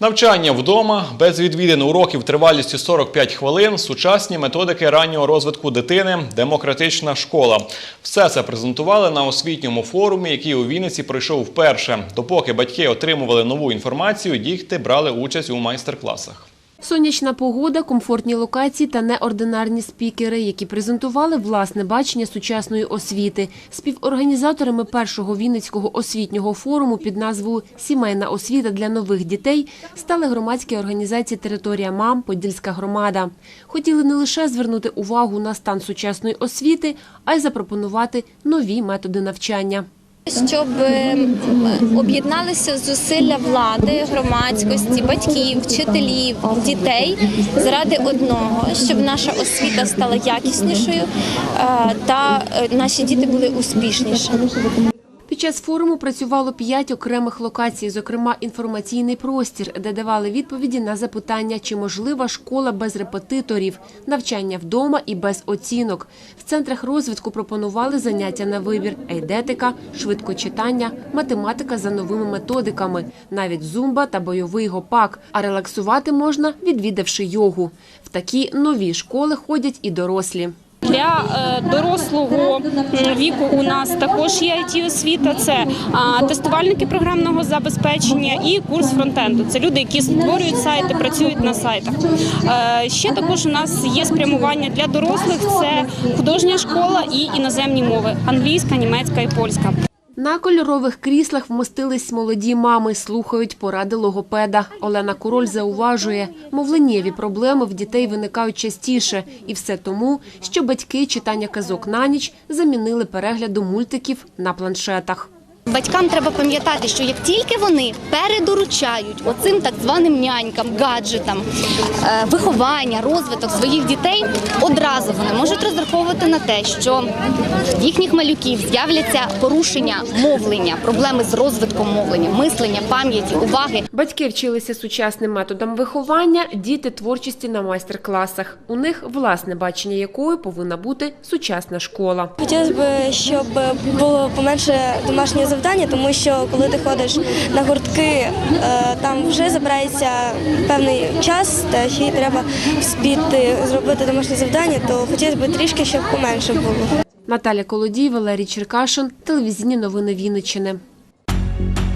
Навчання вдома без відвідин уроків тривалістю 45 хвилин, сучасні методики раннього розвитку дитини, демократична школа. Все це презентували на освітньому форумі, який у Вінниці пройшов вперше. Допоки батьки отримували нову інформацію, діти брали участь у майстер-класах. Сонячна погода, комфортні локації та неординарні спікери, які презентували власне бачення сучасної освіти. Співорганізаторами першого Вінницького освітнього форуму під назвою Сімейна освіта для нових дітей стали громадські організації Територія мам, Подільська громада. Хотіли не лише звернути увагу на стан сучасної освіти, а й запропонувати нові методи навчання. Щоб е, об'єдналися зусилля влади, громадськості, батьків, вчителів, дітей заради одного, щоб наша освіта стала якіснішою е, та е, наші діти були успішнішими. Під час форуму працювало п'ять окремих локацій, зокрема інформаційний простір, де давали відповіді на запитання, чи можлива школа без репетиторів, навчання вдома і без оцінок. В центрах розвитку пропонували заняття на вибір – ейдетика, швидкочитання, математика за новими методиками, навіть зумба та бойовий гопак. А релаксувати можна, відвідавши йогу. В такі нові школи ходять і дорослі. Для е, дорослого віку у нас також є it освіта. Це тестувальники програмного забезпечення і курс фронтенду. Це люди, які створюють сайти, працюють на сайтах. Е, Ще також у нас є спрямування для дорослих. Це художня школа і іноземні мови англійська, німецька і польська. На кольорових кріслах вмостились молоді мами, слухають поради логопеда. Олена Король зауважує, мовленнєві проблеми в дітей виникають частіше. І все тому, що батьки читання казок на ніч замінили перегляду мультиків на планшетах. Батькам треба пам'ятати, що як тільки вони передоручають оцим так званим нянькам, гаджетам, е, виховання, розвиток своїх дітей, одразу вони можуть розраховувати на те, що в їхніх малюків з'являться порушення мовлення, проблеми з розвитком мовлення, мислення, пам'яті, уваги. Батьки вчилися сучасним методам виховання, діти творчості на майстер-класах. У них власне бачення якою повинна бути сучасна школа. Хотілося б, щоб було поменше домашнього завдання, тому що коли ти ходиш на гуртки, е, там вже забирається певний час, та ще й треба вспіти зробити домашнє завдання, то хотілося б трішки, щоб поменше було. Наталя Колодій, Валерій Черкашин, телевізійні новини Вінниччини.